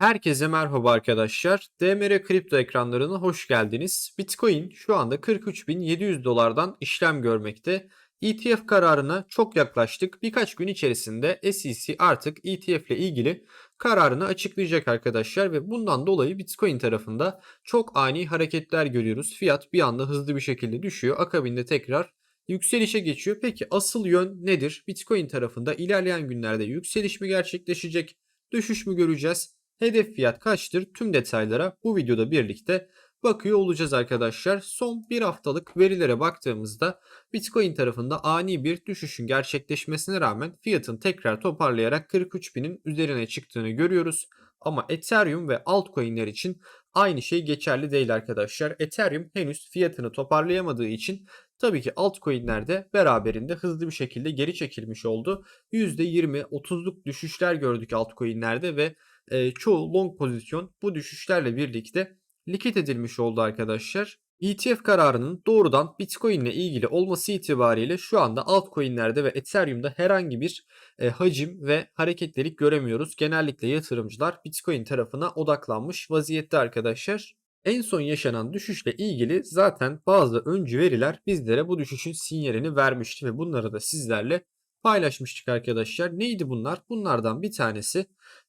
Herkese merhaba arkadaşlar. DMR kripto ekranlarına hoş geldiniz. Bitcoin şu anda 43.700 dolardan işlem görmekte. ETF kararına çok yaklaştık. Birkaç gün içerisinde SEC artık ETF ile ilgili kararını açıklayacak arkadaşlar ve bundan dolayı Bitcoin tarafında çok ani hareketler görüyoruz. Fiyat bir anda hızlı bir şekilde düşüyor. Akabinde tekrar yükselişe geçiyor. Peki asıl yön nedir? Bitcoin tarafında ilerleyen günlerde yükseliş mi gerçekleşecek? Düşüş mü göreceğiz? Hedef fiyat kaçtır? Tüm detaylara bu videoda birlikte bakıyor olacağız arkadaşlar. Son bir haftalık verilere baktığımızda Bitcoin tarafında ani bir düşüşün gerçekleşmesine rağmen fiyatın tekrar toparlayarak 43.000'in üzerine çıktığını görüyoruz. Ama Ethereum ve altcoin'ler için aynı şey geçerli değil arkadaşlar. Ethereum henüz fiyatını toparlayamadığı için tabii ki altcoin'ler de beraberinde hızlı bir şekilde geri çekilmiş oldu. %20-30'luk düşüşler gördük altcoin'lerde ve e, çoğu long pozisyon bu düşüşlerle birlikte likit edilmiş oldu arkadaşlar. ETF kararının doğrudan Bitcoin ile ilgili olması itibariyle şu anda altcoin'lerde ve Ethereum'da herhangi bir e, hacim ve hareketlilik göremiyoruz. Genellikle yatırımcılar Bitcoin tarafına odaklanmış vaziyette arkadaşlar. En son yaşanan düşüşle ilgili zaten bazı öncü veriler bizlere bu düşüşün sinyalini vermişti ve bunları da sizlerle paylaşmıştık arkadaşlar. Neydi bunlar? Bunlardan bir tanesi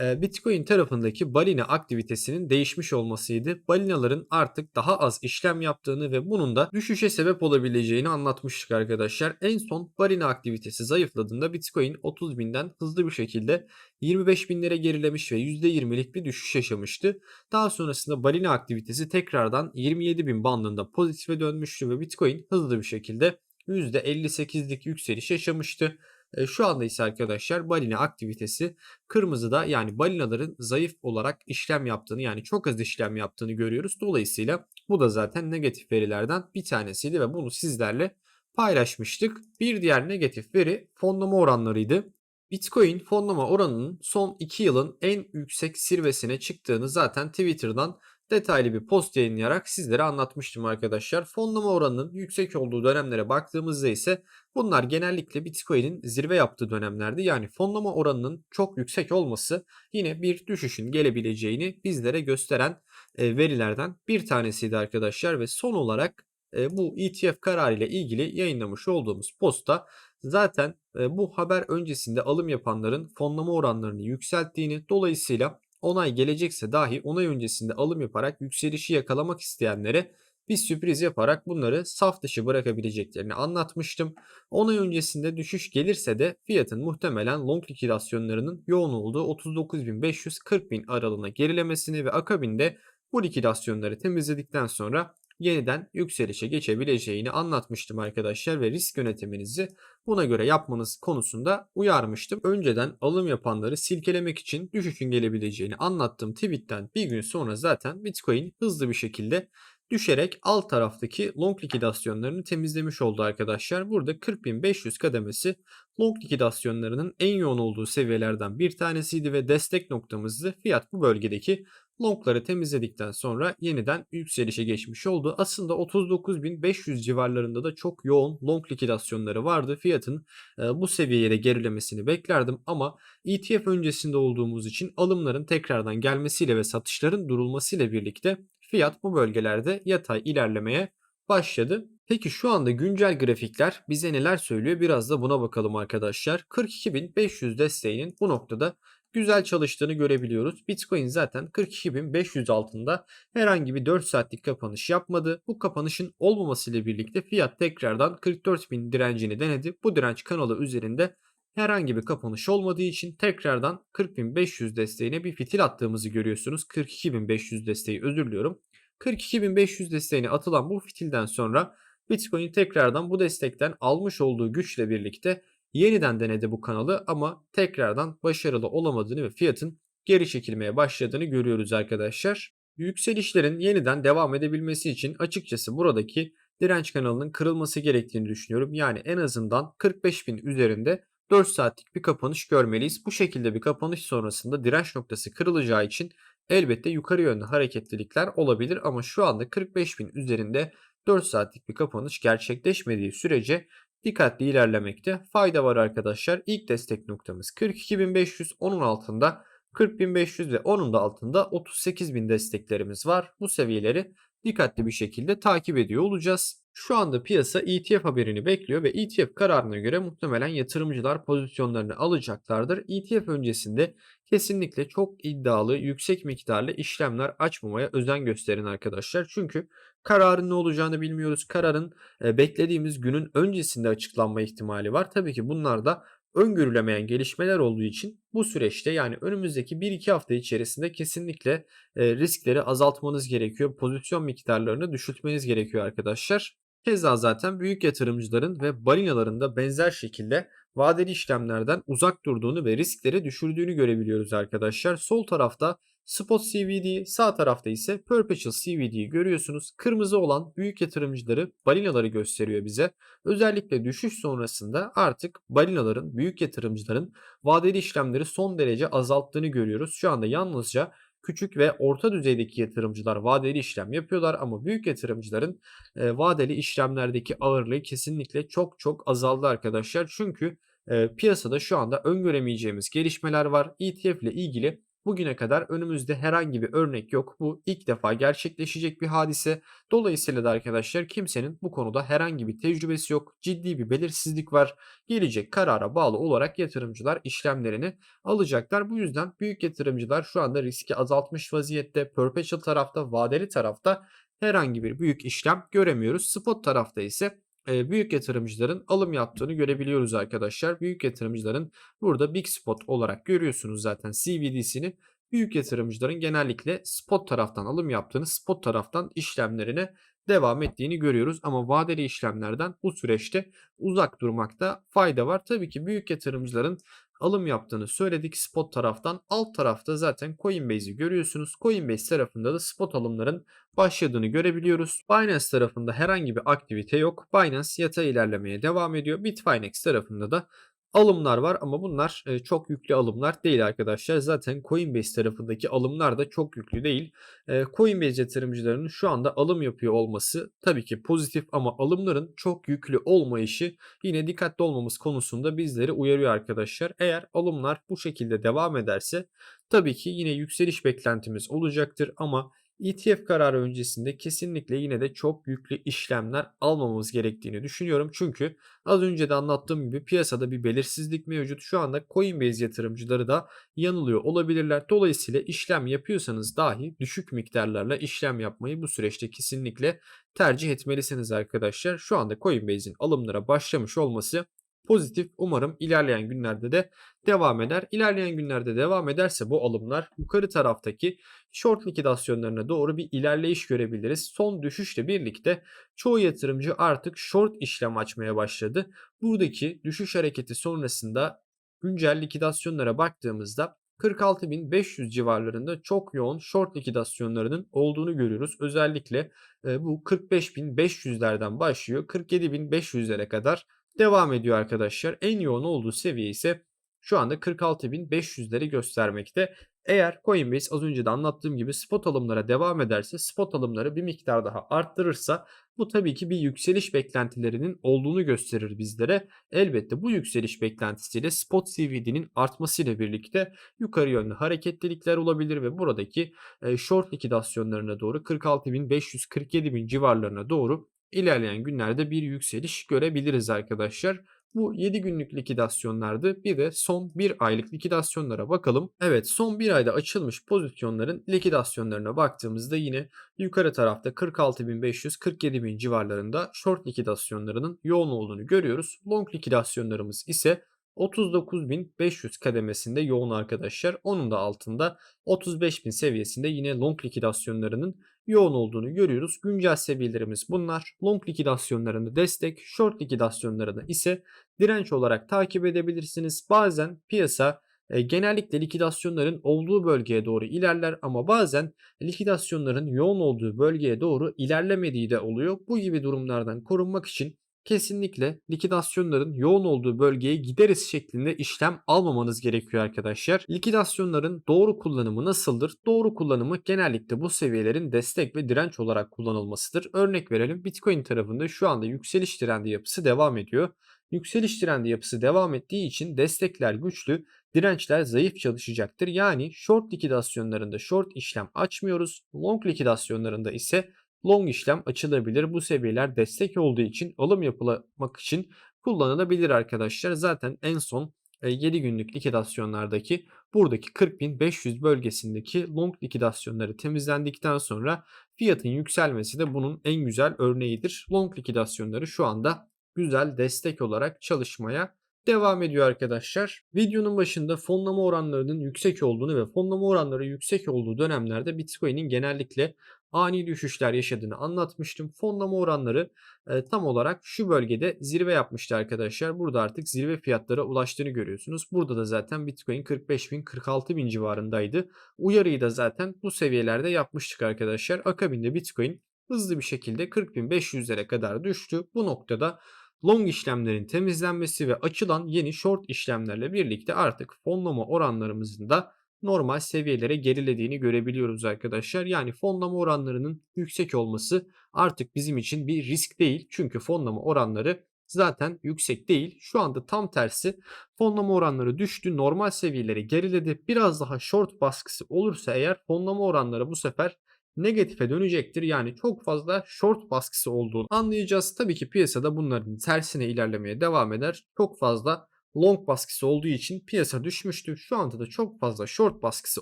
Bitcoin tarafındaki balina aktivitesinin değişmiş olmasıydı. Balinaların artık daha az işlem yaptığını ve bunun da düşüşe sebep olabileceğini anlatmıştık arkadaşlar. En son balina aktivitesi zayıfladığında Bitcoin 30 binden hızlı bir şekilde 25 binlere gerilemiş ve %20'lik bir düşüş yaşamıştı. Daha sonrasında balina aktivitesi tekrardan 27 bin bandında pozitife dönmüştü ve Bitcoin hızlı bir şekilde %58'lik yükseliş yaşamıştı. E, şu anda ise arkadaşlar balina aktivitesi kırmızıda yani balinaların zayıf olarak işlem yaptığını yani çok az işlem yaptığını görüyoruz. Dolayısıyla bu da zaten negatif verilerden bir tanesiydi ve bunu sizlerle paylaşmıştık. Bir diğer negatif veri fonlama oranlarıydı. Bitcoin fonlama oranının son 2 yılın en yüksek zirvesine çıktığını zaten Twitter'dan detaylı bir post yayınlayarak sizlere anlatmıştım arkadaşlar. Fonlama oranının yüksek olduğu dönemlere baktığımızda ise bunlar genellikle Bitcoin'in zirve yaptığı dönemlerdi. Yani fonlama oranının çok yüksek olması yine bir düşüşün gelebileceğini bizlere gösteren e, verilerden bir tanesiydi arkadaşlar ve son olarak e, bu ETF kararı ile ilgili yayınlamış olduğumuz posta zaten e, bu haber öncesinde alım yapanların fonlama oranlarını yükselttiğini dolayısıyla onay gelecekse dahi onay öncesinde alım yaparak yükselişi yakalamak isteyenlere bir sürpriz yaparak bunları saf dışı bırakabileceklerini anlatmıştım. Onay öncesinde düşüş gelirse de fiyatın muhtemelen long likidasyonlarının yoğun olduğu 39.500-40.000 aralığına gerilemesini ve akabinde bu likidasyonları temizledikten sonra yeniden yükselişe geçebileceğini anlatmıştım arkadaşlar ve risk yönetiminizi buna göre yapmanız konusunda uyarmıştım. Önceden alım yapanları silkelemek için düşüşün gelebileceğini anlattığım tweetten bir gün sonra zaten Bitcoin hızlı bir şekilde düşerek alt taraftaki long likidasyonlarını temizlemiş oldu arkadaşlar. Burada 40.500 kademesi long likidasyonlarının en yoğun olduğu seviyelerden bir tanesiydi ve destek noktamızdı. Fiyat bu bölgedeki longları temizledikten sonra yeniden yükselişe geçmiş oldu. Aslında 39.500 civarlarında da çok yoğun long likidasyonları vardı. Fiyatın e, bu seviyeye gerilemesini beklerdim ama ETF öncesinde olduğumuz için alımların tekrardan gelmesiyle ve satışların durulmasıyla birlikte fiyat bu bölgelerde yatay ilerlemeye başladı. Peki şu anda güncel grafikler bize neler söylüyor? Biraz da buna bakalım arkadaşlar. 42.500 desteğinin bu noktada güzel çalıştığını görebiliyoruz. Bitcoin zaten 42.500 altında herhangi bir 4 saatlik kapanış yapmadı. Bu kapanışın olmamasıyla birlikte fiyat tekrardan 44.000 direncini denedi. Bu direnç kanalı üzerinde herhangi bir kapanış olmadığı için tekrardan 40.500 desteğine bir fitil attığımızı görüyorsunuz. 42.500 desteği özür diliyorum. 42.500 desteğine atılan bu fitilden sonra Bitcoin tekrardan bu destekten almış olduğu güçle birlikte yeniden denedi bu kanalı ama tekrardan başarılı olamadığını ve fiyatın geri çekilmeye başladığını görüyoruz arkadaşlar. Yükselişlerin yeniden devam edebilmesi için açıkçası buradaki direnç kanalının kırılması gerektiğini düşünüyorum. Yani en azından 45.000 üzerinde 4 saatlik bir kapanış görmeliyiz. Bu şekilde bir kapanış sonrasında direnç noktası kırılacağı için elbette yukarı yönlü hareketlilikler olabilir ama şu anda 45.000 üzerinde 4 saatlik bir kapanış gerçekleşmediği sürece dikkatli ilerlemekte fayda var arkadaşlar. İlk destek noktamız 42.500 onun altında 40.500 ve onun da altında 38.000 desteklerimiz var. Bu seviyeleri dikkatli bir şekilde takip ediyor olacağız. Şu anda piyasa ETF haberini bekliyor ve ETF kararına göre muhtemelen yatırımcılar pozisyonlarını alacaklardır. ETF öncesinde kesinlikle çok iddialı, yüksek miktarlı işlemler açmamaya özen gösterin arkadaşlar. Çünkü kararın ne olacağını bilmiyoruz. Kararın e, beklediğimiz günün öncesinde açıklanma ihtimali var. Tabii ki bunlar da öngörülemeyen gelişmeler olduğu için bu süreçte yani önümüzdeki 1-2 hafta içerisinde kesinlikle e, riskleri azaltmanız gerekiyor. Pozisyon miktarlarını düşürtmeniz gerekiyor arkadaşlar. Keza zaten büyük yatırımcıların ve balinaların da benzer şekilde vadeli işlemlerden uzak durduğunu ve riskleri düşürdüğünü görebiliyoruz arkadaşlar. Sol tarafta Spot CVD, sağ tarafta ise Perpetual CVD'yi görüyorsunuz. Kırmızı olan büyük yatırımcıları, balinaları gösteriyor bize. Özellikle düşüş sonrasında artık balinaların, büyük yatırımcıların vadeli işlemleri son derece azalttığını görüyoruz. Şu anda yalnızca küçük ve orta düzeydeki yatırımcılar vadeli işlem yapıyorlar ama büyük yatırımcıların e, vadeli işlemlerdeki ağırlığı kesinlikle çok çok azaldı arkadaşlar. Çünkü e, piyasada şu anda öngöremeyeceğimiz gelişmeler var. ETF ile ilgili Bugüne kadar önümüzde herhangi bir örnek yok. Bu ilk defa gerçekleşecek bir hadise. Dolayısıyla da arkadaşlar kimsenin bu konuda herhangi bir tecrübesi yok. Ciddi bir belirsizlik var. Gelecek karara bağlı olarak yatırımcılar işlemlerini alacaklar. Bu yüzden büyük yatırımcılar şu anda riski azaltmış vaziyette. Perpetual tarafta, vadeli tarafta herhangi bir büyük işlem göremiyoruz. Spot tarafta ise büyük yatırımcıların alım yaptığını görebiliyoruz arkadaşlar. Büyük yatırımcıların burada Big Spot olarak görüyorsunuz zaten CVD'sini. Büyük yatırımcıların genellikle spot taraftan alım yaptığını, spot taraftan işlemlerine devam ettiğini görüyoruz. Ama vadeli işlemlerden bu süreçte uzak durmakta fayda var. Tabii ki büyük yatırımcıların alım yaptığını söyledik spot taraftan. Alt tarafta zaten Coinbase'i görüyorsunuz. Coinbase tarafında da spot alımların başladığını görebiliyoruz. Binance tarafında herhangi bir aktivite yok. Binance yatay ilerlemeye devam ediyor. Bitfinex tarafında da alımlar var ama bunlar e, çok yüklü alımlar değil arkadaşlar. Zaten Coinbase tarafındaki alımlar da çok yüklü değil. E, Coinbase yatırımcılarının şu anda alım yapıyor olması tabii ki pozitif ama alımların çok yüklü olmayışı yine dikkatli olmamız konusunda bizleri uyarıyor arkadaşlar. Eğer alımlar bu şekilde devam ederse tabii ki yine yükseliş beklentimiz olacaktır ama ETF kararı öncesinde kesinlikle yine de çok yüklü işlemler almamamız gerektiğini düşünüyorum. Çünkü az önce de anlattığım gibi piyasada bir belirsizlik mevcut. Şu anda Coinbase yatırımcıları da yanılıyor olabilirler. Dolayısıyla işlem yapıyorsanız dahi düşük miktarlarla işlem yapmayı bu süreçte kesinlikle tercih etmelisiniz arkadaşlar. Şu anda Coinbase'in alımlara başlamış olması pozitif. Umarım ilerleyen günlerde de devam eder. İlerleyen günlerde devam ederse bu alımlar yukarı taraftaki short likidasyonlarına doğru bir ilerleyiş görebiliriz. Son düşüşle birlikte çoğu yatırımcı artık short işlem açmaya başladı. Buradaki düşüş hareketi sonrasında güncel likidasyonlara baktığımızda 46.500 civarlarında çok yoğun short likidasyonlarının olduğunu görüyoruz. Özellikle bu 45.500'lerden başlıyor 47.500'lere kadar devam ediyor arkadaşlar. En yoğun olduğu seviye ise şu anda 46.500'leri göstermekte. Eğer Coinbase az önce de anlattığım gibi spot alımlara devam ederse spot alımları bir miktar daha arttırırsa bu tabii ki bir yükseliş beklentilerinin olduğunu gösterir bizlere. Elbette bu yükseliş beklentisiyle spot CVD'nin artmasıyla birlikte yukarı yönlü hareketlilikler olabilir ve buradaki short likidasyonlarına doğru 46.500-47.000 civarlarına doğru ilerleyen günlerde bir yükseliş görebiliriz arkadaşlar. Bu 7 günlük likidasyonlardı. Bir de son 1 aylık likidasyonlara bakalım. Evet son 1 ayda açılmış pozisyonların likidasyonlarına baktığımızda yine yukarı tarafta 46.500-47.000 civarlarında short likidasyonlarının yoğun olduğunu görüyoruz. Long likidasyonlarımız ise 39.500 kademesinde yoğun arkadaşlar. Onun da altında 35.000 seviyesinde yine long likidasyonlarının yoğun olduğunu görüyoruz. Güncel seviyelerimiz bunlar. Long likidasyonlarında destek, short likidasyonlarında ise direnç olarak takip edebilirsiniz. Bazen piyasa e, genellikle likidasyonların olduğu bölgeye doğru ilerler ama bazen likidasyonların yoğun olduğu bölgeye doğru ilerlemediği de oluyor. Bu gibi durumlardan korunmak için kesinlikle likidasyonların yoğun olduğu bölgeye gideriz şeklinde işlem almamanız gerekiyor arkadaşlar. Likidasyonların doğru kullanımı nasıldır? Doğru kullanımı genellikle bu seviyelerin destek ve direnç olarak kullanılmasıdır. Örnek verelim Bitcoin tarafında şu anda yükseliş trendi yapısı devam ediyor. yükseliş trendi yapısı devam ettiği için destekler güçlü, dirençler zayıf çalışacaktır. Yani short likidasyonlarında short işlem açmıyoruz. Long likidasyonlarında ise long işlem açılabilir. Bu seviyeler destek olduğu için alım yapılmak için kullanılabilir arkadaşlar. Zaten en son 7 günlük likidasyonlardaki buradaki 40.500 bölgesindeki long likidasyonları temizlendikten sonra fiyatın yükselmesi de bunun en güzel örneğidir. Long likidasyonları şu anda güzel destek olarak çalışmaya devam ediyor arkadaşlar. Videonun başında fonlama oranlarının yüksek olduğunu ve fonlama oranları yüksek olduğu dönemlerde Bitcoin'in genellikle ani düşüşler yaşadığını anlatmıştım. Fonlama oranları e, tam olarak şu bölgede zirve yapmıştı arkadaşlar. Burada artık zirve fiyatlara ulaştığını görüyorsunuz. Burada da zaten Bitcoin 45 bin 46 bin civarındaydı. Uyarıyı da zaten bu seviyelerde yapmıştık arkadaşlar. Akabinde Bitcoin hızlı bir şekilde 40.500'lere kadar düştü. Bu noktada long işlemlerin temizlenmesi ve açılan yeni short işlemlerle birlikte artık fonlama oranlarımızın da normal seviyelere gerilediğini görebiliyoruz arkadaşlar. Yani fonlama oranlarının yüksek olması artık bizim için bir risk değil. Çünkü fonlama oranları zaten yüksek değil. Şu anda tam tersi fonlama oranları düştü. Normal seviyelere geriledi. Biraz daha short baskısı olursa eğer fonlama oranları bu sefer negatife dönecektir. Yani çok fazla short baskısı olduğunu anlayacağız. Tabii ki piyasada bunların tersine ilerlemeye devam eder. Çok fazla long baskısı olduğu için piyasa düşmüştü. Şu anda da çok fazla short baskısı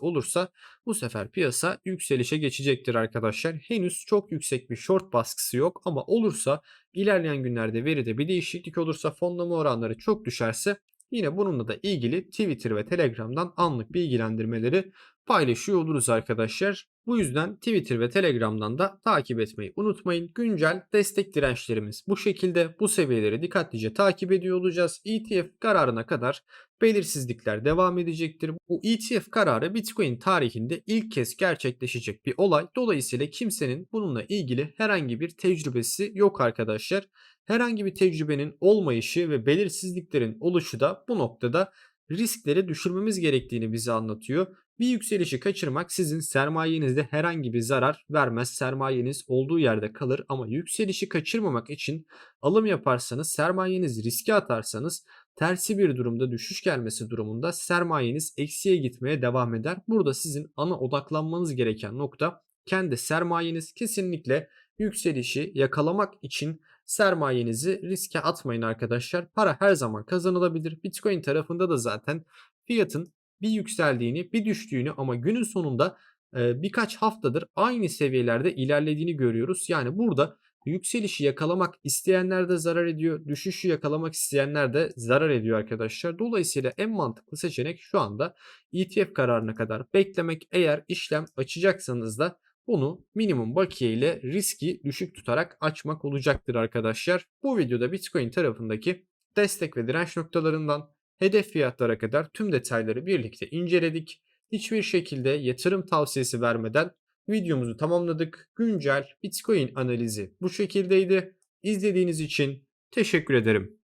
olursa bu sefer piyasa yükselişe geçecektir arkadaşlar. Henüz çok yüksek bir short baskısı yok ama olursa ilerleyen günlerde veride bir değişiklik olursa fonlama oranları çok düşerse yine bununla da ilgili Twitter ve Telegram'dan anlık bilgilendirmeleri paylaşıyor oluruz arkadaşlar. Bu yüzden Twitter ve Telegram'dan da takip etmeyi unutmayın. Güncel destek dirençlerimiz bu şekilde bu seviyeleri dikkatlice takip ediyor olacağız. ETF kararına kadar belirsizlikler devam edecektir. Bu ETF kararı Bitcoin tarihinde ilk kez gerçekleşecek bir olay. Dolayısıyla kimsenin bununla ilgili herhangi bir tecrübesi yok arkadaşlar. Herhangi bir tecrübenin olmayışı ve belirsizliklerin oluşu da bu noktada riskleri düşürmemiz gerektiğini bize anlatıyor. Bir yükselişi kaçırmak sizin sermayenizde herhangi bir zarar vermez. Sermayeniz olduğu yerde kalır ama yükselişi kaçırmamak için alım yaparsanız sermayenizi riske atarsanız tersi bir durumda düşüş gelmesi durumunda sermayeniz eksiye gitmeye devam eder. Burada sizin ana odaklanmanız gereken nokta kendi sermayeniz kesinlikle yükselişi yakalamak için sermayenizi riske atmayın arkadaşlar. Para her zaman kazanılabilir. Bitcoin tarafında da zaten fiyatın bir yükseldiğini bir düştüğünü ama günün sonunda birkaç haftadır aynı seviyelerde ilerlediğini görüyoruz. Yani burada yükselişi yakalamak isteyenler de zarar ediyor. Düşüşü yakalamak isteyenler de zarar ediyor arkadaşlar. Dolayısıyla en mantıklı seçenek şu anda ETF kararına kadar beklemek. Eğer işlem açacaksanız da bunu minimum bakiye ile riski düşük tutarak açmak olacaktır arkadaşlar. Bu videoda Bitcoin tarafındaki destek ve direnç noktalarından hedef fiyatlara kadar tüm detayları birlikte inceledik. Hiçbir şekilde yatırım tavsiyesi vermeden videomuzu tamamladık. Güncel Bitcoin analizi bu şekildeydi. İzlediğiniz için teşekkür ederim.